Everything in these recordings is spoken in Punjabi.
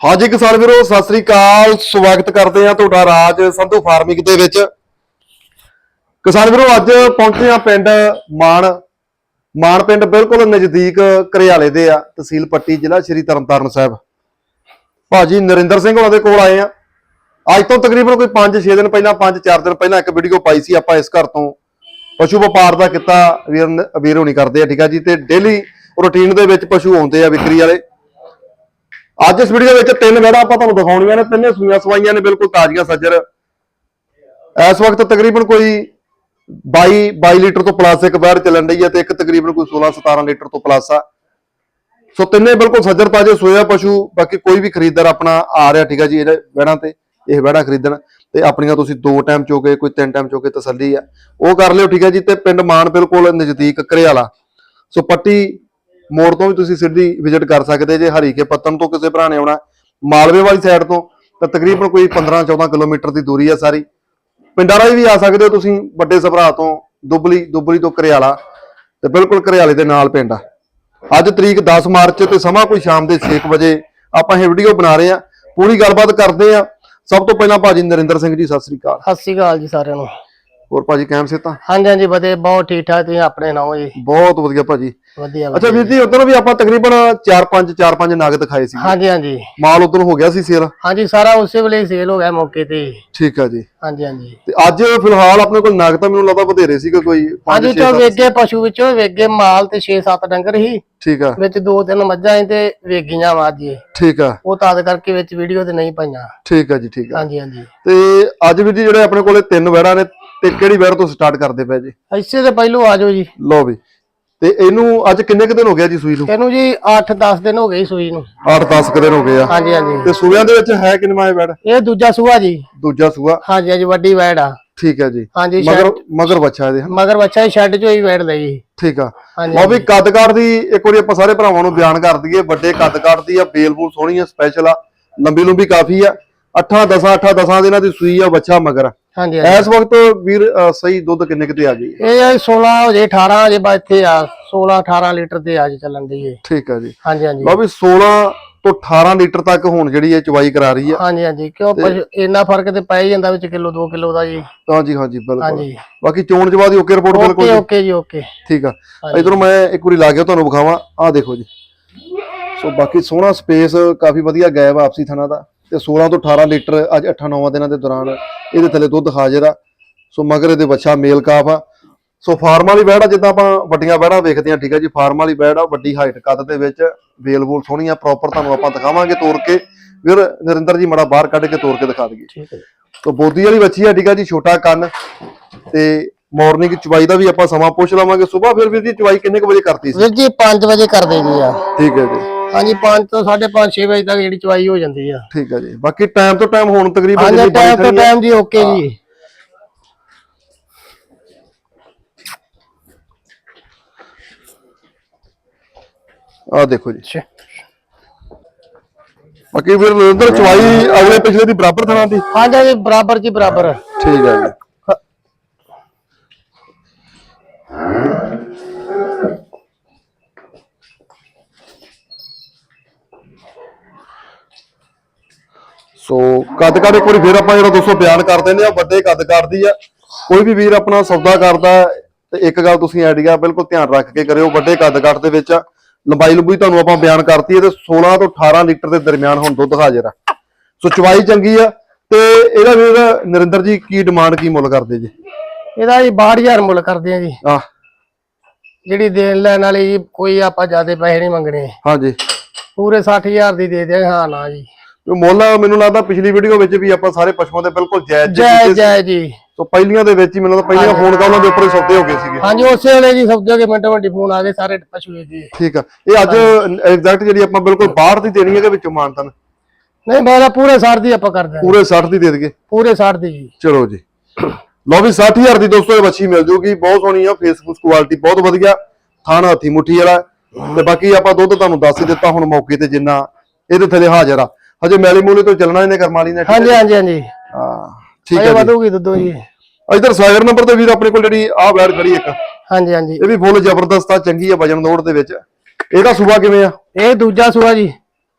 ਹਾਂਜੀ ਕਿਸਾਨ ਵੀਰੋ, ਸਤਿ ਸ੍ਰੀ ਅਕਾਲ। ਸਵਾਗਤ ਕਰਦੇ ਆ ਤੁਹਾਡਾ ਰਾਜ ਸੰਧੂ ਫਾਰਮਿੰਗ ਦੇ ਵਿੱਚ। ਕਿਸਾਨ ਵੀਰੋ, ਅੱਜ ਪਹੁੰਚੇ ਆ ਪਿੰਡ ਮਾਨ ਮਾਨ ਪਿੰਡ ਬਿਲਕੁਲ ਨਜ਼ਦੀਕ ਘਰਿਆਲੇ ਦੇ ਆ, ਤਹਿਸੀਲ ਪੱਟੀ, ਜ਼ਿਲ੍ਹਾ ਸ਼੍ਰੀ ਤਰਨਤਾਰਨ ਸਾਹਿਬ। ਭਾਜੀ ਨਰਿੰਦਰ ਸਿੰਘ ਉਹਨਾਂ ਦੇ ਕੋਲ ਆਏ ਆ ਅੱਜ ਤੋਂ ਤਕਰੀਬਨ ਕੋਈ 5-6 ਦਿਨ ਪਹਿਲਾਂ 5-4 ਦਿਨ ਪਹਿਲਾਂ ਇੱਕ ਵੀਡੀਓ ਪਾਈ ਸੀ ਆਪਾਂ ਇਸ ਘਰ ਤੋਂ। ਪਸ਼ੂ ਵਪਾਰ ਦਾ ਕਿੱਤਾ ਵੀਰ ਨ- ਨਹੀਂ ਕਰਦੇ ਆ, ਠੀਕ ਆ ਜੀ? ਤੇ ਡੇਲੀ ਰੂਟੀਨ ਦੇ ਵਿੱਚ ਪਸ਼ੂ ਆਉਂਦੇ ਆ ਵਿਕਰੀ ਵਾਲੇ। ਅੱਜ ਇਸ ਵੀਡੀਓ ਵਿੱਚ ਤਿੰਨ ਵੜਾ ਆਪਾਂ ਤੁਹਾਨੂੰ ਦਿਖਾਉਣੀਆਂ ਨੇ, ਤਿੰਨੇ ਸੂਈਆਂ ਸਵਾਈਆਂ ਨੇ, ਬਿਲਕੁਲ ਤਾਜ਼ੀਆਂ ਸੱਜਰ। ਇਸ ਵਕਤ ਤਕਰੀਬਨ ਕੋਈ 22 22 ਲੀਟਰ ਤੋਂ ਪਲੱਸ ਇੱਕ ਵੈੜ ਚੱਲਣ ਰਹੀ ਹੈ ਤੇ ਇੱਕ ਤਕਰੀਬਨ ਕੋਈ 16 17 ਲੀਟਰ ਤੋਂ ਪਲੱਸ ਆ। ਸੋ ਤਿੰਨੇ ਬਿਲਕੁਲ ਸੱਜਰ ਤਾਜੇ ਸੋਇਆ ਪਸ਼ੂ, ਬਾਕੀ ਕੋਈ ਵੀ ਖਰੀਦਦਾਰ ਆਪਣਾ ਆ ਰਿਹਾ ਠੀਕ ਆ ਜੀ ਇਹਦੇ ਵੈੜਾਂ ਤੇ, ਇਹ ਵੈੜਾਂ ਖਰੀਦਣ ਤੇ ਆਪਣੀਆਂ ਤੁਸੀਂ ਦੋ ਟਾਈਮ ਚੋਕੇ ਕੋਈ ਤਿੰਨ ਟਾਈਮ ਚੋਕੇ ਤਸੱਲੀ ਆ। ਉਹ ਕਰ ਲਿਓ ਠੀਕ ਆ ਜੀ ਤੇ ਪਿੰਡ ਮਾਨ ਬਿਲਕੁਲ ਨਜ਼ਦੀਕ ਘਰਿਆਲਾ ਸੋ ਪੱਟੀ ਮੋੜ ਤੋਂ ਵੀ ਤੁਸੀਂ ਸਿੱਧੀ ਵਿਜ਼ਿਟ ਕਰ ਸਕਦੇ ਜੇ ਹਰੀਕੇ ਪੱਤਨ ਤੋਂ ਕਿਸੇ ਭਰਾ ਨੇ ਆਉਣਾ। ਮਾਲਵੇ ਵਾਲੀ ਸਾਈਡ ਤੋਂ ਤਾਂ ਤਕਰੀਬਨ ਕੋਈ 15 14 ਕਿਲੋਮੀਟਰ ਦੀ ਦੂਰੀ ਆ ਸਾਰੀ। ਪਿੰਡਾਂ ਰਾਹੀਂ ਵੀ ਆ ਸਕਦੇ ਹੋ ਤੁਸੀਂ ਵੱਡੇ ਸਭਰਾ ਤੋਂ ਦੁਬਲੀ ਦੁਬਲੀ ਤੋਂ ਘਰਿਆਲਾ ਤੇ ਬਿਲਕੁਲ ਘਰਿਆਲੇ ਦੇ ਨਾਲ ਪਿੰਡ ਆ। ਅੱਜ ਤਰੀਕ 10 ਮਾਰਚ ਤੇ ਸਮਾਂ ਕੋਈ ਸ਼ਾਮ ਦੇ 6 ਵਜੇ ਆਪਾਂ ਇਹ ਵੀਡੀਓ ਬਣਾ ਰਹੇ ਆ। ਪੂਰੀ ਗੱਲਬਾਤ ਕਰਦੇ ਆ। ਸਭ ਤੋਂ ਪਹਿਲਾਂ ਭਾਜੀ ਨਰਿੰਦਰ ਸਿੰਘ ਜੀ ਸਤਿ ਸ੍ਰੀ ਅਕਾਲ। ਸਤਿ ਸ਼੍ਰੀ ਅਕਾਲ ਜੀ ਸਾਰਿਆਂ ਨੂੰ। ਹੋਰ ਭਾਜੀ ਕੈਮ ਸੇ ਤਾਂ ਹਾਂਜੀ ਹਾਂਜੀ ਵਧੀਆ ਬਹੁਤ ਠੀਕ ਠਾਕ ਤੁਸੀਂ ਆਪਣੇ ਨਾਓ ਜੀ। ਬਹੁਤ ਵਧੀਆ ਭਾਜੀ। ਵਧੀਆ ਅੱਛਾ ਵੀਰ ਜੀ ਉਧਰ ਵੀ ਆਪਾਂ ਤਕਰੀਬਨ 4-5 4-5 ਨਗ ਦਿਖਾਏ ਸੀ ਹਾਂਜੀ ਹਾਂਜੀ। ਮਾਲ ਉਧਰ ਹੋ ਗਿਆ ਸੀ ਸੇਲ? ਹਾਂਜੀ ਸਾਰਾ ਉਸੇ ਵੇਲੇ ਸੇਲ ਹੋ ਗਿਆ ਮੌਕੇ ਤੇ। ਹੀ। ਠੀਕ ਆ ਜੀ। ਹਾਂਜੀ ਹਾਂਜੀ। ਤੇ ਅੱਜ ਫਿਲਹਾਲ ਆਪਣੇ ਕੋਲ ਨਗ ਤਾਂ ਮੈਨੂੰ ਲੱਗਦਾ ਵਧੇਰੇ ਸੀਗਾ ਕੋਈ 5 ਹਾਂਜੀ 6 ਚੋ ਵੇਗੇ ਪਸ਼ੂ ਵਿੱਚੋਂ ਵੇਗੇ ਮਾਲ ਤੇ 6-7 ਡੰਗਰ ਹੀ। ਠੀਕ ਆ। ਵਿੱਚ ਦੋ ਤਿੰਨ ਮੱਝਾਂ ਸੀ ਤੇ ਵੇਗੀਆਂ ਮਾਝੇ ਠੀਕ ਆ। ਉਹ ਤਦ ਕਰਕੇ ਵਿੱਚ ਵੀਡੀਓ ਤੇ ਨਹੀਂ ਪਾਈਆਂ। ਠੀਕ ਆ ਜੀ ਠੀਕ ਆ। ਹਾਂਜੀ ਹਾਂਜੀ। ਤੇ ਅੱਜ ਵੀਰ ਜੀ ਜਿਹੜੇ ਆਪਣੇ ਕੋਲੇ ਤਿੰਨ ਵੈੜਾਂ ਨੇ ਤੇ ਕਿਹੜੀ ਵੈੜ ਤੋਂ ਸਟਾਰਟ ਕਰਦੇ ਪਏ ਜੀ? ਇਸੇ ਦੇ ਪਹਿਲੋਂ ਆ ਜਾਓ ਜੀ। ਲਓ ਵੀ। ਤੇ ਇਹਨੂੰ ਅੱਜ ਕਿੰਨੇ ਕੁ ਦਿਨ ਹੋ ਗਿਆ ਜੀ ਸੂਈ ਨੂੰ? ਇਹਨੂੰ ਜੀ 8-10 ਦਿਨ ਹੋ ਗਏ ਸੂਈ ਨੂੰ। 8-10 ਕੁ ਦਿਨ ਹੋ ਗਏ ਆ। ਹਾਂਜੀ ਹਾਂਜੀ। ਤੇ ਸੂਇਆਂ ਦੇ ਵਿੱਚ ਹੈ ਕਿੰਨਾ ਇਹ ਵੈੜ ਇਹ ਦੂਜਾ ਸੂਆ ਜੀ। ਦੂਜਾ ਸੂਆ? ਹਾਂਜੀ ਹਾਂਜੀ ਵੱਡੀ ਵੈੜ ਆ। ਠੀਕ ਹੈ ਜੀ। ਹਾਂਜੀ ਮਗਰ ਮਗਰ ਬੱਚਾ ਇਹਦੇ? ਮਗਰ ਬੱਚਾ ਹੀ ਸ਼ੈੱਡ ਚੋਂ ਹੀ ਵੈੜ ਲਈ। ਠੀਕ ਆ। ਲਓ ਵੀ ਕੱਦਕਾਰ ਦੀ ਇੱਕ ਵਾਰੀ ਆਪਾਂ ਸਾਰੇ ਭਰਾਵਾਂ ਨੂੰ ਬਿਆਨ ਕਰ ਦਈਏ ਵੱਡੇ ਕੱਦਕਾਰ ਦੀ ਆ ਬੇਲ ਬੂਲ ਸੋਹਣੀ ਆ ਸਪੈਸ਼ਲ ਆ ਲੰਬੀ ਲੰਬੀ ਕਾਫੀ ਆ। 8 10 8 10 ਦਿਨਾਂ ਦੀ ਸੂਈ ਆ ਬੱਚਾ ਮਗਰ। ਆ। ਹਾਂਜੀ। ਇਸ ਵਕਤ ਵੀਰ ਅ, ਸਹੀ ਦੁੱਧ ਕਿੰਨੇ ਕਿਤੇ ਆ ਗਈ ਇਹ 16 ਹੋ ਜੇ 18 ਹੋ ਜੇ ਬਾ ਇੱਥੇ ਆ 16 18 ਲੀਟਰ ਤੇ ਅੱਜ ਚੱਲਣ ਦੀ ਏ ਠੀਕ ਆ ਜੀ। ਹਾਂਜੀ ਹਾਂਜੀ। ਲਓ ਵੀ 16 ਤੋਂ 18 ਲੀਟਰ ਤੱਕ ਹੁਣ ਜਿਹੜੀ ਇਹ ਚਵਾਈ ਕਰਾ ਰਹੀ ਆ। ਹਾਂਜੀ ਹਾਂਜੀ ਕਿਉਂ ਪਸ਼ੂ- ਇੰਨਾ ਫ਼ਰਕ ਤੇ ਪੈ ਹੀ ਜਾਂਦਾ ਵਿੱਚ ਕਿਲੋ 2 ਕਿਲੋ ਦਾ ਜੀ। ਹਾਂਜੀ ਹਾਂਜੀ ਬਿਲਕੁਲ। ਹਾਂਜੀ। ਬਾਕੀ ਚੋਣ ਜਵਾ ਦੀ ਓਕੇ ਰਿਪੋਰਟ ਬਿਲਕੁਲ ਓਕੇ ਜੀ। ਓਕੇ ਜੀ ਓਕੇ। ਠੀਕ ਆ। ਹਾਂਜੀ। ਇਧਰੋਂ ਮੈਂ ਇੱਕ ਵਾਰੀ ਲਾ ਕੇ ਤੁਹਾਨੂੰ ਵਿਖਾਵਾਂ। ਆਹ ਦੇਖੋ ਜੀ। ਸੋ ਬਾਕੀ ਸੋਹਣਾ ਸਪੇਸ ਕਾਫੀ ਵਧੀਆ ਗਾਇਬ ਆ ਆਪਸੀ ਥਣਾ ਦਾ। ਤੇ 16 ਤੋਂ 18 ਲੀਟਰ ਅੱਜ 8-9 ਦਿਨਾਂ ਦੇ ਦੌਰਾਨ ਇਹਦੇ ਥੱਲੇ ਦੁੱਧ ਹਾਜ਼ਰ ਆ। ਸੋ ਮਗਰ ਇਹਦੇ ਬੱਚਾ ਮੇਲ ਕਾਫ ਆ। ਸੋ ਫਾਰਮ ਵਾਲੀ ਵੈੜ ਆ ਜਿੱਦਾਂ ਆਪਾਂ ਵੱਡੀਆਂ ਵੈੜਾਂ ਵੇਖਦੇ ਆ ਠੀਕ ਆ ਜੀ ਫਾਰਮ ਵਾਲੀ ਵੈੜ ਆ ਵੱਡੀ ਹਾਈਟ ਕੱਦ ਦੇ ਵਿੱਚ ਵੇਲ ਵੂਲ ਸੋਹਣੀ ਆ ਪ੍ਰੋਪਰ ਤੁਹਾਨੂੰ ਆਪਾਂ ਦਿਖਾਵਾਂਗੇ ਤੋੜ ਕੇ। ਵੀਰ ਨਰਿੰਦਰ ਜੀ ਮੜਾ ਬਾਹਰ ਕੱਢ ਕੇ ਤੋੜ ਕੇ ਦਿਖਾ ਦਈਏ। ਠੀਕ ਹੈ। ਤੋ ਬੋਦੀ ਵਾਲੀ ਬੱਚੀ ਆ ਠੀਕ ਆ ਜੀ ਛੋਟਾ ਕੰਨ ਤੇ ਮਾਰਨਿੰਗ ਚਵਾਈ ਦਾ ਵੀ ਆਪਾਂ ਸਮਾਂ ਪੁੱਛ ਲਵਾਂਗੇ। ਸਵੇਰ ਫਿਰ ਵੀਰ ਜੀ ਚਵਾਈ ਕਿੰਨੇ ਕੁ ਵਜੇ ਕਰਤੀ ਸੀ? ਵੀਰ ਜੀ 5 ਵਜੇ ਕਰ ਦੇਣੀ ਆ। ਠੀਕ ਹੈ ਜੀ। ਹਾਂਜੀ 5 ਤੋਂ 5:30 6 ਵਜੇ ਤੱਕ ਜਿਹੜੀ ਚਵਾਈ ਹੋ ਜਾਂਦੀ ਆ। ਠੀਕ ਹੈ ਜੀ। ਬਾਕੀ ਟਾਈਮ ਤੋਂ ਟਾਈਮ ਹੁਣ ਤਕਰੀਬਨ ਹਾਂਜੀ ਟਾਈਮ ਤੋਂ ਟਾਈਮ ਜੀ ਓਕੇ ਜੀ। ਆ ਦੇਖੋ ਜੀ। ਬਾਕੀ ਵੀਰ ਨਰਿੰਦਰ ਚਵਾਈ ਅਗਲੇ ਪਿਛਲੇ ਦੀ ਬਰਾਬਰ ਥਾਂ ਦੀ? ਹਾਂਜੀ ਬਰਾਬਰ ਜੀ ਬਰਾਬਰ। ਠੀਕ ਹੈ ਜੀ। ਸੋ ਕੱਦਕਾਰ ਇੱਕ ਵਾਰੀ ਫਿਰ ਆਪਾਂ ਜਿਹੜਾ ਦੋਸਤੋ ਬਿਆਨ ਕਰ ਦਿੰਦੇ ਆ ਵੱਡੇ ਕੱਦਕਾਰ ਦੀ ਆ। ਕੋਈ ਵੀ ਵੀਰ ਆਪਣਾ ਸੌਦਾ ਕਰਦਾ ਤੇ ਇੱਕ ਗੱਲ ਤੁਸੀਂ ਆਈਡੀਆ ਬਿਲਕੁਲ ਧਿਆਨ ਰੱਖ ਕੇ ਕਰਿਓ ਵੱਡੇ ਕੱਦਕਾਰ ਦੇ ਵਿੱਚ। ਲੰਬਾਈ ਲੰਬੂਈ ਤੁਹਾਨੂੰ ਆਪਾਂ ਬਿਆਨ ਕਰਤੀ ਹੈ ਤੇ 16 ਤੋਂ 18 ਲੀਟਰ ਦੇ ਦਰਮਿਆਨ ਹੁਣ ਦੁੱਧ ਹਾਜ਼ਰ ਆ ਸੋ ਚਵਾਈ ਚੰਗੀ ਆ ਤੇ ਇਹਦਾ ਵੀਰ ਨਰਿੰਦਰ ਜੀ ਕੀ ਡਿਮਾਂਡ ਕੀ ਮੁੱਲ ਕਰਦੇ ਜੀ? ਇਹਦਾ ਜੀ 62000 ਮੁੱਲ ਕਰਦੇ ਆ ਜੀ। ਆ ਜਿਹੜੀ ਦੇਣ ਲੈਣ ਵਾਲੀ ਜੀ ਕੋਈ ਆਪਾਂ ਜ਼ਿਆਦਾ ਪੈਸੇ ਨਹੀਂ ਮੰਗਣੇ। ਹਾਂਜੀ। ਪੂਰੇ 60000 ਦੀ ਦੇ ਦੇ ਹਾਂ ਨਾ ਜੀ। ਤੇ ਮੁੱਲ ਮੈਨੂੰ ਲੱਗਦਾ ਪਿਛਲੀ ਵੀਡੀਓ ਵਿੱਚ ਵੀ ਆਪਾਂ ਸਾਰੇ ਪਸ਼ੂਆਂ ਦੇ ਬਿਲਕੁਲ ਜਾਇਜ਼ ਜੈ। ਜੈ ਜੀ। ਸੋ ਪਹਿਲੀਆਂ ਦੇ ਵਿੱਚ ਹੀ ਮੈਨੂੰ ਲੱਗਦਾ ਪਹਿਲੀਆਂ ਫੋਨ ਕਾਲਾਂ ਦੇ ਉੱਪਰ ਹੀ ਸੌਦੇ ਹੋ ਗਏ ਸੀਗੇ। ਹਾਂਜੀ ਉਸੇ ਵੇਲੇ ਜੀ ਸਭ ਕੇ ਮਿੰਟੋ ਮਿੰਟ ਫੋਨ ਆ ਗਏ ਸਾਰੇ ਪਸ਼ੂ ਜੀ। ਠੀਕ ਆ। ਇਹ ਅੱਜ ਐਗਜ਼ੈਕਟ ਜਿਹੜੀ ਆਪਾਂ ਬਿਲਕੁਲ ਬਾਹਰ ਦੀ ਦੇਣੀ ਹੈ ਕਿ ਵਿੱਚੋਂ ਮਾਨਤਨ? ਨਹੀਂ ਮੇਰਾ ਪੂਰੇ ਸਾਰ ਦੀ ਆਪਾਂ ਕਰਦੇ ਹਾਂ ਪੂਰੇ 60 ਦੀ ਦੇ ਦਈਏ। ਪੂਰੇ ਸਾਰ ਦੀ ਜੀ। ਚਲੋ ਜੀ। ਲਓ ਵੀ 60000 ਦੀ ਦੋਸਤੋ ਇਹ ਬੱਚੀ ਮਿਲ ਜੂਗੀ। ਬਹੁਤ ਸੋਹਣੀ ਆ ਫੇਸਬੁੱਕ ਕੁਆਲਿਟੀ ਬਹੁਤ ਵਧੀਆ। ਥਾਣਾ ਹੱਥੀ ਮੁੱਠੀ ਵਾਲਾ। ਤੇ ਬਾਕੀ ਆਪਾਂ ਦੁੱਧ ਤੁਹਾਨੂੰ ਦੱਸ ਹੀ ਦਿੱਤਾ ਹੁਣ ਮੌਕੇ ਤੇ ਜਿੰਨਾ ਇਹਦੇ ਥੱਲੇ ਹਾਜ਼ਰ ਆ। ਹਜੇ ਮੈਲੀ ਮੂਲੀ ਤੋਂ ਚੱਲਣਾ ਇਹਨੇ ਕਰਮਾਲੀ ਨੇ ਹਾਂਜੀ ਹਾਂਜੀ ਹਾਂਜੀ। ਹੈ? ਠੀਕ ਹੈ ਜੀ। ਵਧੂਗੀ ਦੁੱਧੋ ਜੀ। ਇਧਰ ਸਾਗਰ ਨੰਬਰ ਤੇ ਵੀਰ ਆਪਣੇ ਕੋਲ ਜਿਹੜੀ ਆਹ ਵੈੜ ਖੜੀ ਇੱਕ। ਹਾਂਜੀ ਹਾਂਜੀ। ਇਹ ਵੀ ਫੁੱਲ ਜ਼ਬਰਦਸਤ ਆ ਚੰਗੀ ਆ ਵਜਨ ਦੌੜ ਦੇ ਵਿੱਚ। ਇਹਦਾ ਸੁਭਾ ਕਿਵੇਂ ਆ? ਇਹ ਦੂਜਾ ਸੂਆ ਜੀ।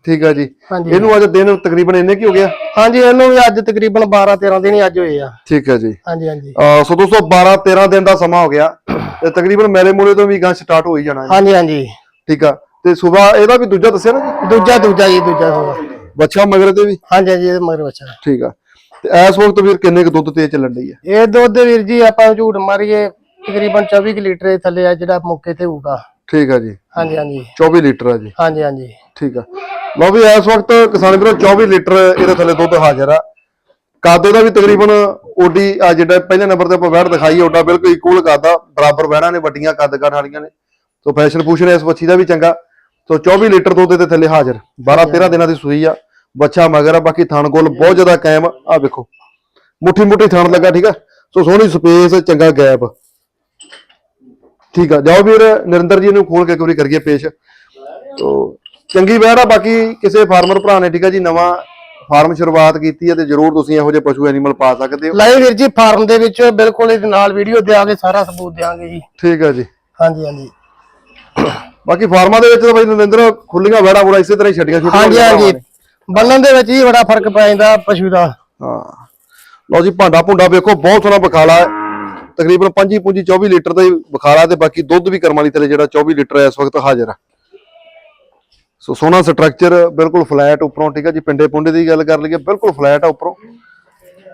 ਠੀਕ ਆ ਜੀ। ਇਹਨੂੰ ਅੱਜ ਦਿਨ ਤਕਰੀਬਨ ਇੰਨੇ ਕੀ ਹੋ ਗਿਆ? ਹਾਂਜੀ ਇਹਨੂੰ ਵੀ ਅੱਜ ਤਕਰੀਬਨ 12 13 ਦਿਨ ਹੀ ਅੱਜ ਹੋਏ ਆ। ਠੀਕ ਆ ਜੀ। ਹਾਂਜੀ ਹਾਂਜੀ। ਸੋ ਦੋਸਤੋ 12 13 ਦਿਨ ਦਾ ਸਮਾਂ ਹੋ ਗਿਆ ਤੇ ਤਕਰੀਬਨ ਮੇਲੇ ਮੂਲੇ ਤੋਂ ਵੀ ਗਾਂ ਸਟਾਰਟ ਹੋ ਹੀ ਜਾਣਾ ਹਾਂਜੀ ਹਾਂਜੀ। ਠੀਕ ਆ। ਤੇ ਸਵੇਰ ਇਹਦਾ ਵੀ ਦੂਜਾ ਦੱਸਿਆ ਨਾ ਜੀ? ਦੂਜਾ ਦੂਜਾ ਜੀ ਦੂਜਾ ਹੋਗਾ ਬੱਚਾ ਮਗਰ ਤੇ ਵੀ? ਹਾਂਜੀ ਹਾਂਜੀ ਇਹ ਮਗਰ ਬੱਚਾ। ਠੀਕ ਆ। ਤੇ ਇਸ ਵਕਤ ਵੀਰ ਕਿੰਨੇ ਕੁ ਦੁੱਧ ਤੇ ਚੱਲਣ ਡਈ ਆ? ਇਹ ਦੁੱਧ ਵੀਰ ਜੀ ਆਪਾਂ ਝੂਠ ਮਾਰੀਏ ਤਕਰੀਬਨ 24 ਕੁ ਲੀਟਰ ਦੇ ਥੱਲੇ ਆ ਜਿਹੜਾ ਮੌਕੇ ਤੇ ਹੋਊਗਾ। ਠੀਕ ਆ ਜੀ। ਹਾਂਜੀ ਹਾਂਜੀ। 24 ਲੀਟਰ ਆ ਜੀ। ਹਾਂਜੀ ਹਾਂਜੀ। ਠੀਕ ਆ। ਲਓ ਵੀ ਇਸ ਵਕਤ ਕਿਸਾਨ ਵੀਰੋ 24 ਲੀਟਰ ਇਹਦੇ ਥੱਲੇ ਦੁੱਧ ਹਾਜ਼ਰ ਆ। ਕਾਦੇ ਦਾ ਵੀ ਤਕਰੀਬਨ ਓਡੀ ਆ ਜਿਹੜਾ ਪਹਿਲੇ ਨੰਬਰ ਤੇ ਆਪਾਂ ਵੈੜ ਦਿਖਾਈ ਓਡਾ ਬਿਲਕੁਲ ਇਕੁਅਲ ਕਾਦਾ। ਬਰਾਬਰ ਵੈੜਾਂ ਨੇ ਵੱਡੀਆਂ ਕੱਦ ਕਾਠ ਵਾਲੀਆਂ ਨੇ। ਸੋ ਫੈਸ਼ਨ ਪੂਸ਼ਨ ਇਸ ਬੱਚੀ ਦਾ ਵੀ ਚੰਗਾ। ਸੋ 24 ਲੀਟਰ ਦੁੱਧ ਦੇ ਥੱਲੇ ਹਾਜ਼ਰ। 12 13 ਦਿਨਾਂ ਦੀ ਸੂਈ ਆ। ਬੱਚਾ ਮਗਰ ਆ ਬਾਕੀ ਥਣ ਗੋਲ ਬਹੁਤ ਜ਼ਿਆਦਾ ਕਾਇਮ ਆ। ਵੇਖੋ। ਮੁੱਠੀ ਮੁੱਠੀ ਥਣ ਲੱਗਾ ਠੀਕ ਆ? ਸੋ ਸੋਹਣੀ ਸਪੇਸ ਚੰਗਾ ਗੈਪ। ਠੀਕ ਆ। ਜਾਓ ਵੀਰ ਨਰਿੰਦਰ ਜੀ ਨੂੰ ਖੋਲ ਕੇ ਇੱਕ ਵਾਰੀ ਕਰੀਏ ਪੇਸ਼। ਤੋ ਚੰਗੀ ਵੈੜ ਆ ਬਾਕੀ ਕਿਸੇ ਫਾਰਮਰ ਭਰਾ ਨੇ ਠੀਕ ਆ ਜੀ ਨਵਾਂ ਫਾਰਮ ਸ਼ੁਰੂਆਤ ਕੀਤੀ ਹੈ ਤੇ ਜਰੂਰ ਤੁਸੀਂ ਇਹੋ ਜਿਹੇ ਪਸ਼ੂ ਐਨੀਮਲ ਪਾ ਸਕਦੇ ਹੋ। ਲਾਈ ਵੀਰ ਜੀ ਫਾਰਮ ਦੇ ਵਿੱਚ ਬਿਲਕੁਲ ਇਹਦੇ ਨਾਲ ਵੀਡੀਓ ਦਿਆਂਗੇ ਸਾਰਾ ਸਬੂਤ ਦਿਆਂਗੇ ਜੀ। ਠੀਕ ਆ ਜੀ। ਹਾਂਜੀ ਹਾਂਜੀ। ਬਾਕੀ ਫਾਰਮਾਂ ਦੇ ਵਿੱਚ ਤਾਂ ਬਾਈ ਨਰਿੰਦਰ ਖੁੱਲੀਆਂ ਵੈੜਾਂ ਬੁਰਾ ਇਸੇ ਤਰ੍ਹਾਂ ਹੀ ਛੱਡੀਆਂ ਛੁੱਟੀਆਂ ਹਾਂਜੀ ਹਾਂਜੀ। ਬੰਨਣ ਦੇ ਵਿੱਚ ਹੀ ਬੜਾ ਫ਼ਰਕ ਪੈ ਜਾਂਦਾ ਪਸ਼ੂ ਦਾ। ਹਾਂ। ਲਓ ਜੀ ਭਾਂਡਾ ਭੁੰਡਾ ਵੇਖੋ ਬਹੁਤ ਸੋਹਣਾ ਬਖਾਲਾ ਹੈ। ਤਕਰੀਬਨ 25 25 24 ਲੀਟਰ ਦਾ ਹੀ ਬਖਾਲਾ ਤੇ ਬਾਕੀ ਦੁੱਧ ਵੀ ਕਰਮ ਵਾਲੀ ਥਲੇ ਜਿਹੜਾ 24 ਲੀਟਰ ਹੈ ਇਸ ਵਕਤ ਹਾਜ਼ਰ ਆ ਸੋ ਸੋਹਣਾ ਸਟਰਕਚਰ ਬਿਲਕੁਲ ਫਲੈਟ ਉੱਪਰੋਂ ਠੀਕ ਹੈ ਜੀ ਪਿੰਡੇ ਪੁੰਡੇ ਦੀ ਗੱਲ ਕਰ ਲਈਏ ਬਿਲਕੁਲ ਫਲੈਟ ਆ ਉੱਪਰੋਂ।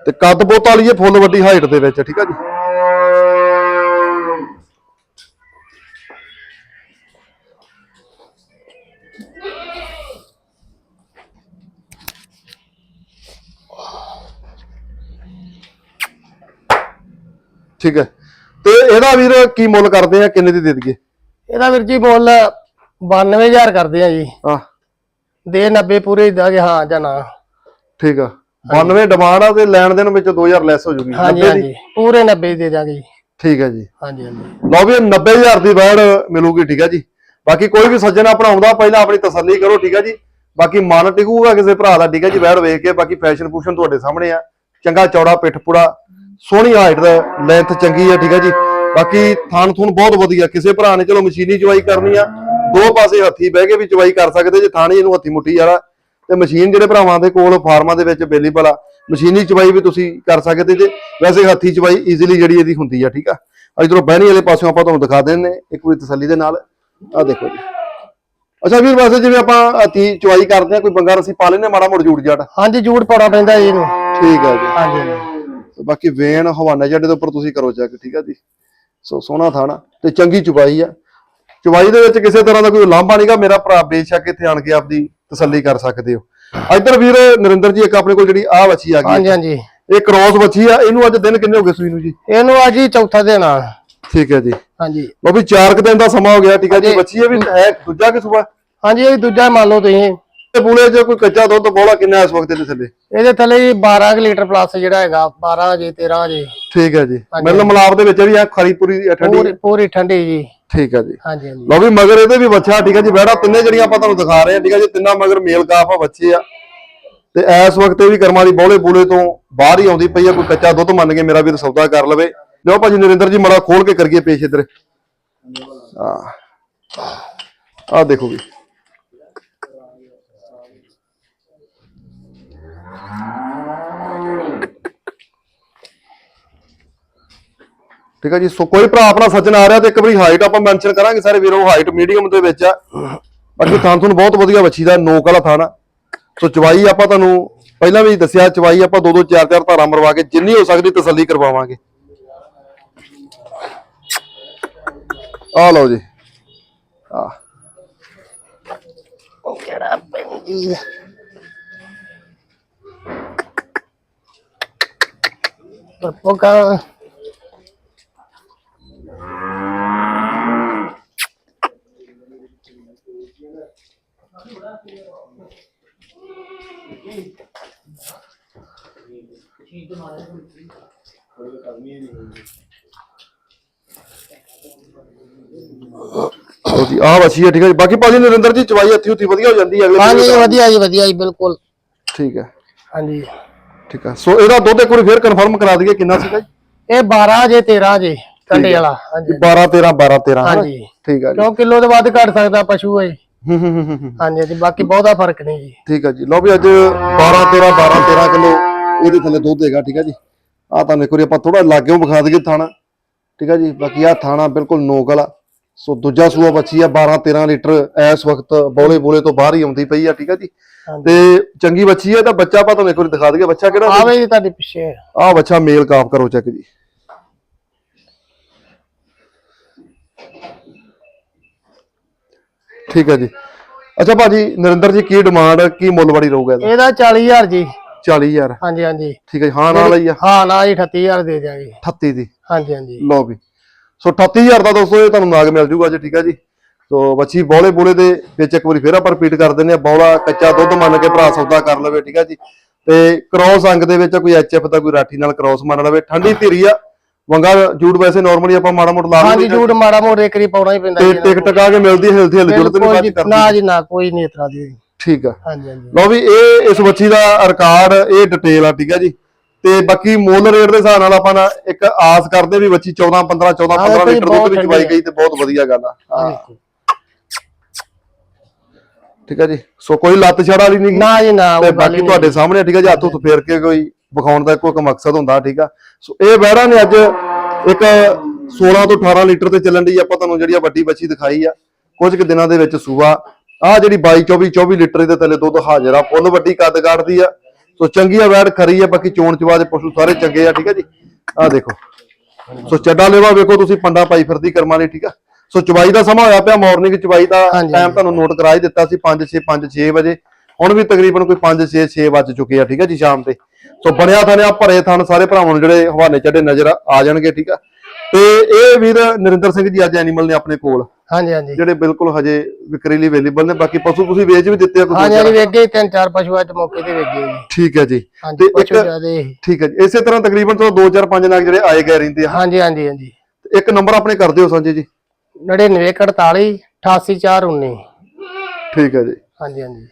ਤੇ ਕੱਦ ਬਹੁਤ ਵਾਲੀ ਹੈ ਫੁੱਲ ਵੱਡੀ ਹਾਈਟ ਦੇ ਵਿੱਚ ਠੀਕ ਹੈ ਜੀ। ਠੀਕ ਹੈ। ਤੇ ਇਹਦਾ ਵੀਰ ਕੀ ਮੁੱਲ ਕਰਦੇ ਆ? ਕਿੰਨੇ ਦੀ ਦੇ ਦਈਏ? ਇਹਦਾ ਵੀਰ ਜੀ ਮੁੱਲ 92000 ਕਰਦੇ ਆ ਜੀ। ਆ ਦੇ 90 ਪੂਰੇ ਦਾਂਗੇ ਹਾਂ ਜਾਂ ਨਾ। ਠੀਕ ਆ। 92 ਡਿਮਾਂਡ ਆ ਤੇ ਲੈਣ ਦੇਣ ਵਿੱਚ 2000 ਲੈਸ ਹੋ ਜੂਗੀ। ਹਾਂਜੀ 90 ਦੀ? ਹਾਂਜੀ ਪੂਰੇ 90 ਦੇ ਦਾਂਗੇ ਜੀ। ਠੀਕ ਹੈ ਜੀ। ਹਾਂਜੀ ਹਾਂਜੀ। ਲਓ ਵੀ 90000 ਦੀ ਵੈੜ ਮਿਲੂਗੀ ਠੀਕ ਹੈ ਜੀ। ਬਾਕੀ ਕੋਈ ਵੀ ਸੱਜਣ ਆਪਣਾ ਆਉਂਦਾ ਪਹਿਲਾਂ ਆਪਣੀ ਤਸੱਲੀ ਕਰੋ ਠੀਕ ਹੈ ਜੀ। ਬਾਕੀ ਮਨ ਟਿਕੂਗਾ ਕਿਸੇ ਭਰਾ ਦਾ ਠੀਕ ਹੈ ਜੀ ਵੈੜ ਵੇਖ ਕੇ। ਬਾਕੀ ਫੈਸ਼ਨ ਫੂਸ਼ਨ ਤੁਹਾਡੇ ਸਾਹਮਣੇ ਆ। ਚੰਗਾ ਚੌੜਾ ਪਿੱਠ ਪੁੜਾ ਸੋਹਣੀ ਹਾਈਟ ਦਾ ਲੈਂਥ ਚੰਗੀ ਆ ਠੀਕ ਹੈ ਜੀ। ਬਾਕੀ ਥਾਨ ਥੂਨ ਬਹੁਤ ਵਧੀਆ ਕਿਸੇ ਭਰਾ ਨੇ ਚਲੋ ਮਸ਼ੀਨੀ ਚਵਾਈ ਕਰਨੀ ਆ ਦੋ ਪਾਸੇ ਹੱਥੀ ਬਹਿ ਕੇ ਵੀ ਚਵਾਈ ਕਰ ਸਕਦੇ ਜੇ ਥਾਣੀ ਇਹਨੂੰ ਹੱਥੀ ਮੁੱਠੀ ਵਾਲਾ। ਤੇ ਮਸ਼ੀਨ ਜਿਹੜੇ ਭਰਾਵਾਂ ਦੇ ਕੋਲ ਫਾਰਮਾਂ ਦੇ ਵਿੱਚ ਅਵੇਲੇਬਲ ਆ ਮਸ਼ੀਨੀ ਚਵਾਈ ਵੀ ਤੁਸੀਂ ਕਰ ਸਕਦੇ ਜੇ। ਵੈਸੇ ਹੱਥੀ ਚਵਾਈ ਈਜ਼ੀਲੀ ਜਿਹੜੀ ਇਹਦੀ ਹੁੰਦੀ ਆ ਠੀਕ ਆ। ਇਧਰੋਂ ਬਹਿਣੀ ਵਾਲੇ ਪਾਸਿਓਂ ਆਪਾਂ ਤੁਹਾਨੂੰ ਦਿਖਾ ਦਿੰਦੇ ਨੇ ਇੱਕ ਵਾਰੀ ਤਸੱਲੀ ਦੇ ਨਾਲ। ਆ ਦੇਖੋ ਜੀ। ਅੱਛਾ ਵੀਰ ਵੈਸੇ ਜਿਵੇਂ ਆਪਾਂ ਹੱਥੀ ਚਵਾਈ ਕਰਦੇ ਆ ਕੋਈ ਬੰਗਾ ਅਸੀਂ ਪਾ ਲੈਨੇ ਮਾੜਾ ਮੋੜ ਜੂੜ ਜਾਟ ਹਾਂਜੀ ਜੂੜ ਪਾਉਣਾ ਪੈਂਦਾ ਜੀ ਇਹਨੂੰ। ਠੀਕ ਆ ਜੀ। ਹਾਂਜੀ। ਬਾਕੀ ਵੇਨ ਹਵਾਨਾ ਜੱਡੇ ਦੇ ਉੱਪਰ ਤੁਸੀਂ ਕਰੋ ਚੈੱਕ ਠੀਕ ਆ ਜੀ? ਸੋ ਸੋਹਣਾ ਥਾਣਾ ਤੇ ਚੰਗੀ ਚੁਬਾਈ ਆ। ਚੁਬਾਈ ਦੇ ਵਿੱਚ ਕਿਸੇ ਤਰ੍ਹਾਂ ਦਾ ਕੋਈ ਲਾਂਭਾ ਨਹੀਂਗਾ ਮੇਰਾ ਭਰਾ ਬੇਸ਼ੱਕ ਇੱਥੇ ਆਣ ਕੇ ਆਪਦੀ ਤਸੱਲੀ ਕਰ ਸਕਦੇ ਹੋ। ਇੱਧਰ ਵੀਰ ਨਰਿੰਦਰ ਜੀ ਇੱਕ ਆਪਣੇ ਕੋਲ ਜਿਹੜੀ ਆਹ ਵੱਛੀ ਆ ਗਈ। ਹਾਂਜੀ ਹਾਂਜੀ। ਇਹ ਕ੍ਰੋਸ ਵੱਛੀ ਆ ਇਹਨੂੰ ਅੱਜ ਦਿਨ ਕਿੰਨੇ ਹੋ ਗਏ ਸੂਈ ਨੂੰ ਜੀ? ਇਹਨੂੰ ਅੱਜ ਹੀ ਚੌਥਾ ਦਿਨ ਆ। ਠੀਕ ਹੈ ਜੀ। ਹਾਂਜੀ। ਲੋ ਵੀ 4 ਕੁ ਦਿਨ ਦਾ ਸਮਾਂ ਹੋ ਗਿਆ ਠੀਕ ਹੈ ਜੀ ਵੱਛੀ ਇਹ ਵੀ ਹੈ ਦੂਜਾ ਕਿ ਸੁਬਾ ਹਾਂਜੀ ਇਹ ਦੂਜਾ ਮੰਨ ਲਓ ਤੁਸੀਂ। ਤੇ ਬੂਲੇ 'ਚ ਕੋਈ ਕੱਚਾ ਦੁੱਧ ਬੋਲਾ ਕਿੰਨਾ ਇਸ ਵਕਤ ਦੇ ਥੱਲੇ? ਇਹਦੇ ਥੱਲੇ ਜੀ 12 ਕੁ ਲੀਟਰ ਪਲੱਸ ਜਿਹੜਾ ਹੈਗਾ 12 ਜੇ 13 ਜੇ। ਠੀਕ ਹੈ ਜੀ। ਮਿਲ ਮਲਾਪ ਦੇ ਵਿੱਚ ਵੀ ਆ ਖਰੀ ਪੂਰੀ ਠੰਡੀ? ਪੂਰੀ ਪੂਰੀ ਠੰਡੀ ਜੀ। ਠੀਕ ਹੈ ਜੀ। ਹਾਂਜੀ ਹਾਂਜੀ। ਲਓ ਵੀ ਮਗਰ ਇਹਦੇ ਵੀ ਬੱਚਾ ਠੀਕ ਹੈ ਜੀ। ਬਹਿੜਾ ਤਿੰਨੇ ਜਿਹੜੀਆਂ ਆਪਾਂ ਤੁਹਾਨੂੰ ਦਿਖਾ ਰਹੇ ਹਾਂ ਠੀਕ ਹੈ ਜੀ। ਤਿੰਨਾਂ ਮਗਰ ਮੇਲ ਕਾਫ ਆ ਬੱਚੇ ਆ। ਤੇ ਇਸ ਵਕਤ ਇਹ ਵੀ ਕਰਮਾਂ ਦੀ ਬੋਲੇ ਬੂਲੇ ਤੋਂ ਬਾਹਰ ਹੀ ਆਉਂਦੀ ਪਈ ਆ ਕੋਈ ਕੱਚਾ ਦੁੱਧ ਮੰਨ ਕੇ ਮੇਰਾ ਵੀਰ ਸੌਦਾ ਕਰ ਲਵੇ। ਲਿਓ ਭਾਜੀ ਨਰਿੰਦਰ ਜੀ ਮੜਾ ਖੋਲ ਕੇ ਕਰੀਏ ਪੇਸ਼ ਇੱਧਰ। ਆ ਆ ਦੇਖੋ ਵੀ। ਠੀਕ ਹੈ ਜੀ, ਸੋ ਕੋਈ ਭਰਾ ਆਪਣਾ ਸੱਜਣ ਆ ਰਿਹਾ ਤੇ ਇੱਕ ਵਾਰੀ ਹਾਈਟ ਆਪਾਂ ਮੈਂਸ਼ਨ ਕਰਾਂਗੇ ਸਾਰੇ ਵੀਰੋ ਹਾਈਟ ਮੀਡੀਅਮ ਦੇ ਵਿੱਚ ਆ। ਬਾਕੀ ਥਾਂ ਤੁਹਾਨੂੰ ਬਹੁਤ ਵਧੀਆ ਵੱਛੀ ਦਾ ਨੋਕ ਵਾਲਾ ਥਾਂ ਆ। ਸੋ ਚਵਾਈ ਆਪਾਂ ਤੁਹਾਨੂੰ, ਪਹਿਲਾਂ ਵੀ ਦੱਸਿਆ, ਚਵਾਈ ਆਪਾਂ ਦੋ ਦੋ ਚਾਰ ਚਾਰ ਧਾਰਾ ਮਰਵਾ ਕੇ ਜਿੰਨੀ ਹੋ ਸਕਦੀ ਤਸੱਲੀ ਕਰਵਾਵਾਂਗੇ। ਆ ਲਓ ਜੀ। ਆ। ਕਿਹੜਾ ਪੈਂਦੀ ਪੋਕਾ ਲਓ ਜੀ ਆ ਵੱਛੀ ਹੈ ਠੀਕ ਹੈ ਜੀ। ਬਾਕੀ ਭਾਜੀ ਨਰਿੰਦਰ ਜੀ ਚਵਾਈ ਹੱਥੀ ਹੁੱਥੀ ਵਧੀਆ ਹੋ ਜਾਂਦੀ ਹੈ ਅਗਲੇ ਹਾਂਜੀ। ਵਧੀਆ ਜੀ ਵਧੀਆ ਜੀ ਬਿਲਕੁਲ। ਠੀਕ ਹੈ। ਹਾਂਜੀ। ਠੀਕ ਹੈ ਸੋ ਇਹਦਾ ਦੁੱਧ ਇੱਕ ਵਾਰੀ ਫੇਰ ਕਨਫਰਮ ਕਰਾ ਦਈਏ ਕਿੰਨਾ ਸੀਗਾ ਜੀ? ਇਹ 12 ਜੇ 13 ਜੇ ਠੰਡੇ ਵਾਲਾ ਹਾਂਜੀ। 12 13 12 13 ਹਾਂਜੀ। ਠੀਕ ਹੈ ਜੀ। ਕਿਉਂ ਕਿਲੋ ਦੇ ਵੱਧ ਘਟ ਸਕਦਾ ਪਸ਼ੂ ਹੈ ਹਾਂਜੀ ਹਾਂਜੀ ਬਾਕੀ ਬਹੁਤਾ ਫ਼ਰਕ ਨਹੀਂ ਜੀ। ਠੀਕ ਹੈ ਜੀ। ਲਓ ਵੀ ਅੱਜ 12 13 12 13 ਕਿਲੋ ਇਹਦੇ ਥੱਲੇ ਦੁੱਧ ਹੈਗਾ ਠੀਕ ਹੈ ਜੀ। ਆ ਤੁਹਾਨੂੰ ਇੱਕ ਵਾਰੀ ਆਪਾਂ ਥੋੜਾ ਲਾਗਿਓਂ ਵਿਖਾ ਦਈਏ ਥਾਣਾ ਠੀਕ ਹੈ ਜੀ। ਬਾਕੀ ਆ ਥਾਣਾ ਬਿਲਕੁਲ ਨੋਕਲ ਆ ਸੋ ਦੂਜਾ ਸੂਆ ਬੱਚੀ ਆ 12 13 ਲੀਟਰ ਇਸ ਵਕਤ ਬੋਲੇ ਬੋਲੇ ਤੋਂ ਬਾਹਰ ਹੀ ਆਉਂਦੀ ਪਈ ਆ ਠੀਕ ਹੈ ਜੀ। ਤੇ ਚੰਗੀ ਬੱਚੀ ਆ ਤਾਂ ਬੱਚਾ ਆਪਾਂ ਤੁਹਾਨੂੰ ਇੱਕ ਵਾਰੀ ਦਿਖਾ ਦਈਏ ਬੱਚਾ ਕਿਹੜਾ ਆਵੇ ਜੀ ਤੁਹਾਡੇ ਪਿੱਛੇ। ਆ ਬੱਚਾ ਮੇਲ ਕਾਫ ਕਰੋ ਚੈੱਕ ਜੀ। ਠੀਕ ਹੈ ਜੀ। ਅੱਛਾ ਭਾਜੀ ਨਰਿੰਦਰ ਜੀ ਕੀ ਡਿਮਾਂਡ ਕੀ ਮੁੱਲ ਬੜੀ ਰਹੂਗਾ ਇਹਦਾ? ਇਹਦਾ 40000 ਜੀ। 40000 ਹਾਂਜੀ ਹਾਂਜੀ। ਠੀਕ ਹੈ ਜੀ, ਹਾਂ ਨਾਲ ਹੀ ਆ। ਹਾਂ ਨਾ ਜੀ 38000 ਦੇ ਦਿਆਂਗੇ। 38 ਦੀ। ਹਾਂਜੀ ਹਾਂਜੀ। ਲਓ ਵੀ। ਸੋ 38000 ਦਾ ਦੋਸਤੋ ਇਹ ਤੁਹਾਨੂੰ ਨਾਗ ਮਿਲ ਜੂਗਾ ਜੀ ਠੀਕ ਹੈ ਜੀ। ਸੋ ਬੱਚੀ ਬੋਲੇ ਬੋਲੇ ਦੇ ਵਿੱਚ ਇੱਕ ਵਾਰੀ ਫੇਰ ਆਪਾਂ ਰਿਪੀਟ ਕਰ ਦਿੰਦੇ ਆ ਬੌਲਾ ਕੱਚਾ ਦੁੱਧ ਮੰਨ ਕੇ ਭਰਾ ਸੌਦਾ ਕਰ ਲਵੇ ਠੀਕ ਹੈ ਜੀ। ਤੇ ਕ੍ਰੋਸ ਅੰਗ ਦੇ ਵਿੱਚ ਕੋਈ ਐਚਐਫ ਦਾ ਕੋਈ ਰਾਠੀ ਨਾਲ ਕ੍ਰੋਸ ਮੰਨ ਲਵੇ ਠੰਡੀ ਧੀਰੀ ਆ ਵੰਗਾ ਜੂੜ ਵੈਸੇ ਨਾਰਮਲੀ ਆਪਾਂ ਮਾੜਾ ਮੋਟਾ ਲਾ ਹਾਂਜੀ ਝੂਠ ਮਾੜਾ ਮੋੜ ਇੱਕ ਰੀ ਪਾਉਣਾ ਹੀ ਪੈਂਦਾ ਤੇ ਟਿਕ ਟਕਾ ਕੇ ਮਿਲਦੀ ਹਿਲਦੀ ਹਿਲ ਜੁਲਤ ਨਹੀਂ ਬਾਤ ਕਰਦੀ ਨਾ ਜੀ ਨਾ ਕੋਈ ਨਹੀਂ ਇਤਰਾ ਦੀ। ਠੀਕ ਆ। ਹਾਂਜੀ ਹਾਂਜੀ। ਲਓ ਵੀ ਇਹ ਇਸ ਬੱਚੀ ਦਾ ਰਿਕਾਰਡ ਇਹ ਡਿਟੇਲ ਆ ਠੀਕ ਆ ਜੀ। ਤੇ ਬਾਕੀ ਮੁੱਲ ਰੇਟ ਦੇ ਹਿਸਾਬ ਨਾਲ ਆਪਾਂ ਨਾ ਇੱਕ ਆਸ ਕਰਦੇ ਵੀ ਬੱਚੀ 14 15 14 ਹਾਂ, 15 ਕੋਈ ਲੀਟਰ ਦੁੱਧ ਵਿੱਚ ਆ। ਗਈ ਤੇ ਬਹੁਤ ਵਧੀਆ ਗੱਲ ਆ। ਹਾਂ। ਠੀਕ ਆ ਜੀ? ਸੋ ਕੋਈ ਲੱਤ ਛੜ ਵਾਲੀ ਨਹੀਂ ਨਾ ਜੀ ਨਾ ਤੇ ਬਾਕੀ ਹੀ ਤੁਹਾਡੇ ਸਾਹਮਣੇ ਠੀਕ ਆ ਜੀ ਹੱਥ ਫੇਰ ਕੇ ਕੋਈ ਵਿਖਾਉਣ ਦਾ ਕੋਈ ਇੱਕ ਮਕਸਦ ਹੁੰਦਾ ਠੀਕ ਆ? ਸੋ ਇਹ ਬਹਿੜਾ ਨੇ ਅੱਜ ਇੱਕ 16 ਤੋਂ 18 ਲੀਟਰ ਤੇ ਚੱਲਣ ਦੀ ਆਪਾਂ ਤੁਹਾਨੂੰ ਜਿਹੜੀ ਆ ਵੱਡੀ ਬੱਚੀ ਦਿਖਾਈ ਆ ਕੁਝ ਕੁ ਦਿਨਾਂ ਦੇ ਵਿੱਚ ਸੂਆ। ਆ ਜਿਹੜੀ 22 24 24 ਲੀਟਰ ਦੇ ਥੱਲੇ ਦੁੱਧ ਹਾਜ਼ਰ ਆ ਫੁੱਲ ਵੱਡੀ ਕੱਦ ਕਾੜਦੀ ਆ। ਸੋ ਚੰਗੀ ਆ ਵੈੜ ਖਰੀ ਆ ਬਾਕੀ ਚੋਣ ਚਵਾਜ ਪਸ਼ੂ ਸਾਰੇ ਚੰਗੇ ਆ ਠੀਕ ਆ ਜੀ? ਆ ਦੇਖੋ। ਸੋ ਚੱਡਾ ਲੇਵਾ ਵੇਖੋ ਤੁਸੀਂ ਪੰਡਾ ਪਾਈ ਫਿਰਦੀ ਕਰਮਾਂ ਲਈ ਠੀਕ ਆ? ਸੋ ਚਵਾਈ ਦਾ ਸਮਾਂ ਹੋਇਆ ਪਿਆ ਮਾਰਨਿੰਗ ਚਵਾਈ ਦਾ ਟਾਈਮ ਤੁਹਾਨੂੰ ਨੋਟ ਕਰਾ ਹੀ ਦਿੱਤਾ ਸੀ 5 6 5 6 ਵਜੇ। ਹੁਣ ਵੀ ਤਕਰੀਬਨ ਕੋਈ 5 6 6 ਵੱਜ ਚੁੱਕੇ ਆ ਠੀਕ ਆ ਜੀ ਸ਼ਾਮ ਦੇ। ਸੋ ਬਣਿਆ ਥਾਣਿਆ ਭਰੇ ਥਣ ਸਾਰੇ ਭਰਾਵਾਂ ਨੂੰ ਜਿਹੜੇ ਹਵਾਨੇ ਚੱਡੇ ਨਜ਼ਰ ਆ ਜਾਣਗੇ ਠੀਕ ਆ। ਤੇ ਇਹ ਵੀਰ ਨਰਿੰਦਰ ਸਿੰਘ ਜੀ ਅੱਜ ਐਨੀਮਲ ਨੇ ਆਪਣੇ ਕੋਲ ਹਾਂਜੀ ਹਾਂਜੀ। ਜਿਹੜੇ ਬਿਲਕੁਲ ਹਜੇ ਵਿਕਰੀ ਲਈ ਅਵੇਲੇਬਲ ਨੇ ਬਾਕੀ ਪਸ਼ੂ ਤੁਸੀਂ ਵੇਚ ਵੀ ਦਿੱਤੇ ਆ ਕੋਈ ਹਾਂਜੀ ਹਾਂਜੀ। ਵੇਖ ਗਏ ਤਿੰਨ ਚਾਰ ਪਸ਼ੂ ਅੱਜ ਮੌਕੇ ਤੇ ਵੇਖ ਗਏ ਜੀ। ਠੀਕ ਹੈ ਜੀ। ਤੇ ਇੱਕ- ਠੀਕ ਹੈ ਜੀ। ਇਸੇ ਤਰ੍ਹਾਂ ਤਕਰੀਬਨ ਤੋਂ 2 4 5 ਨਗ ਜਿਹੜੇ ਆਏ ਗਏ ਰਹਿੰਦੇ ਆ। ਹਾਂਜੀ ਹਾਂਜੀ ਹਾਂਜੀ। ਇੱਕ ਨੰਬਰ ਆਪਣੇ ਕਰ ਦਿਓ ਸੰਜੇ ਜੀ। 99 48 88419 ਠੀਕ ਹੈ ਜੀ। ਹਾਂਜੀ ਹਾਂਜੀ।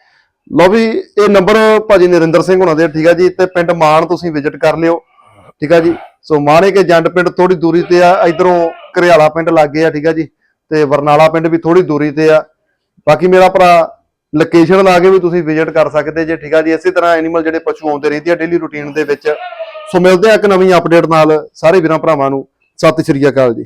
ਲਓ ਵੀ ਇਹ ਨੰਬਰ ਭਾਜੀ ਨਰਿੰਦਰ ਸਿੰਘ ਹੁਣਾਂ ਦੇ ਠੀਕ ਆ ਜੀ ਤੇ ਪਿੰਡ ਮਾਨ ਤੁਸੀਂ ਵਿਜ਼ਿਟ ਕਰ ਲਿਓ ਠੀਕ ਆ ਜੀ। ਸੋ ਮਾਣੇ ਕੇ ਜੰਡ ਪਿੰਡ ਥੋੜੀ ਦੂਰੀ ਤੇ ਆ ਇਧਰੋਂ ਘਰਿਆਲਾ ਪਿੰਡ ਲੱਗੇ ਆ ਠੀਕ ਆ ਜੀ ਤੇ ਵਰਨਾਲਾ ਪਿੰਡ ਵੀ ਥੋੜੀ ਦੂਰੀ ਤੇ ਆ। ਬਾਕੀ ਮੇਰਾ ਭਰਾ ਲੋਕੇਸ਼ਨ ਲਾ ਕੇ ਵੀ ਤੁਸੀਂ ਵਿਜ਼ਿਟ ਕਰ ਸਕਦੇ ਜੇ ਠੀਕ ਆ ਜੀ ਇਸੇ ਤਰ੍ਹਾਂ ਐਨੀਮਲ ਜਿਹੜੇ ਪਸ਼ੂ ਆਉਂਦੇ ਰਹਿੰਦੇ ਆ ਡੇਲੀ ਰੂਟੀਨ ਦੇ ਵਿੱਚ। ਸੋ ਮਿਲਦੇ ਆ ਇੱਕ ਨਵੀਂ ਅਪਡੇਟ ਨਾਲ ਸਾਰੇ ਵੀਰਾਂ ਭਰਾਵਾਂ ਨੂੰ। ਸਤਿ ਸ਼੍ਰੀ ਅਕਾਲ ਜੀ।